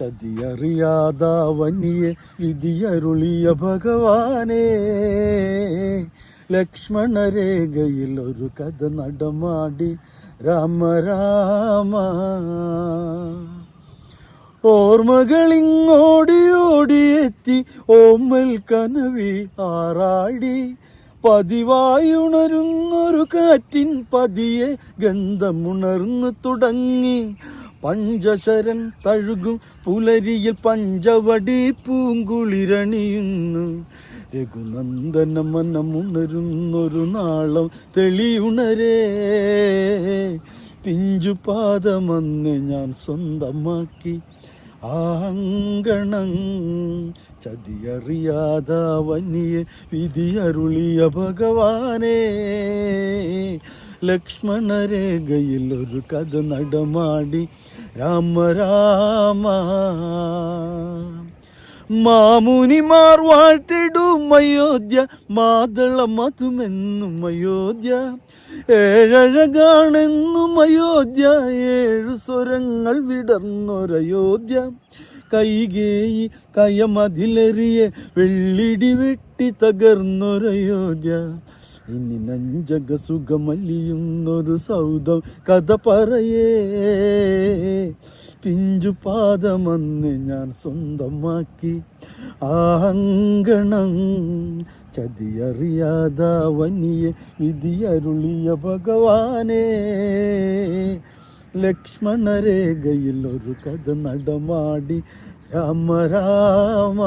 ചതിയറിയാതാവനിയെ വിധിയരുളിയ ഭഗവാനെ. ലക്ഷ്മണരേഖയിൽ ഒരു കഥ നടമാടി. രാമ രാമ. ഓർമ്മകളിങ്ങോടി ഓടിയെത്തി ഓമ്മൽ കനവി ആറാടി. പതിവായുണരുന്നൊരു കാറ്റിൻ പതിയെ ഗന്ധമുണർന്നു തുടങ്ങി. പഞ്ചശരൻ തഴുകും പുലരിയിൽ പഞ്ചവടി പൂങ്കുളിരണിയുന്നു. രഘുനന്ദന മനമുണരുന്നൊരു നാളം തെളിയുണരേ. പിഞ്ചുപാദമെന്ന് ഞാൻ സ്വന്തമാക്കി. ആങ്കണം ചതിയറിയാതാവനിയെ വിധിയരുളിയ ഭഗവാനേ. ലക്ഷ്മണരേഖയിൽ ഒരു കഥ നടമാടി. രാമ രാമ. മാമുനിമാർ വാഴ്ത്തിടും അയോധ്യ മാതള മധുമെന്നും അയോധ്യ. ഏഴഴകാണെന്നും അയോധ്യ ഏഴു സ്വരങ്ങൾ വിടർന്നൊരയോധ്യ. കൈകേയി കയമതിലെറിയ വെള്ളിടി വെട്ടി തകർന്നൊരയോധ്യ. ഇനി നഞ്ചക സുഖമലിയുന്നൊരു സൗദം കഥ പറയേ. പിഞ്ചു പാദമന്ന് ഞാൻ സ്വന്തമാക്കി. ആങ്കണം ചതിയറിയാതാവനിയെ വിധിയരുളിയ ഭഗവാനേ. ലക്ഷ്മണരേഖയിൽ ഒരു കഥ നടമാടി. രാമ രാമ.